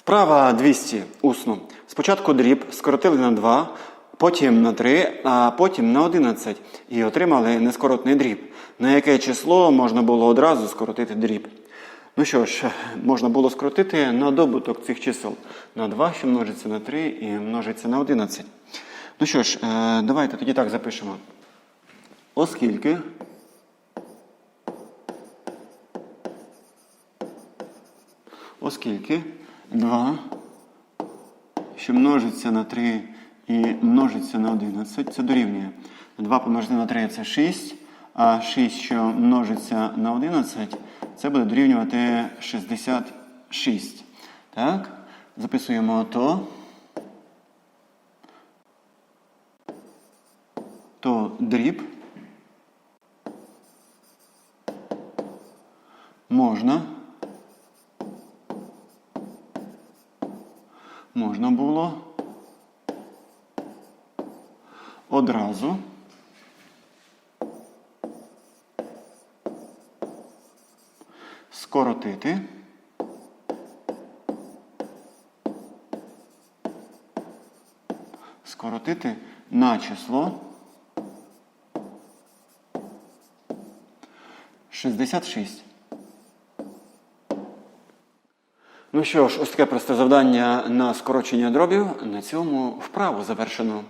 Вправа 200 усно. Спочатку дріб скоротили на 2, потім на 3, а потім на 11 і отримали нескоротний дріб, на яке число можна було одразу скоротити дріб. Ну що ж, можна було скоротити на добуток цих чисел на 2, що множиться на 3 і множиться на 11. Ну що ж, е, давайте тоді так запишемо. Оскільки оскільки 2, що множиться на 3 і множиться на 11, це дорівнює. 2 помножити на 3 це 6, а 6, що множиться на 11, це буде дорівнювати 66. Так? Записуємо то. То дріб можна можна було. Одразу. Скоротити. Скоротити на число. 66. Ну що ж, ось таке просте завдання на скорочення дробів. На цьому вправу завершено.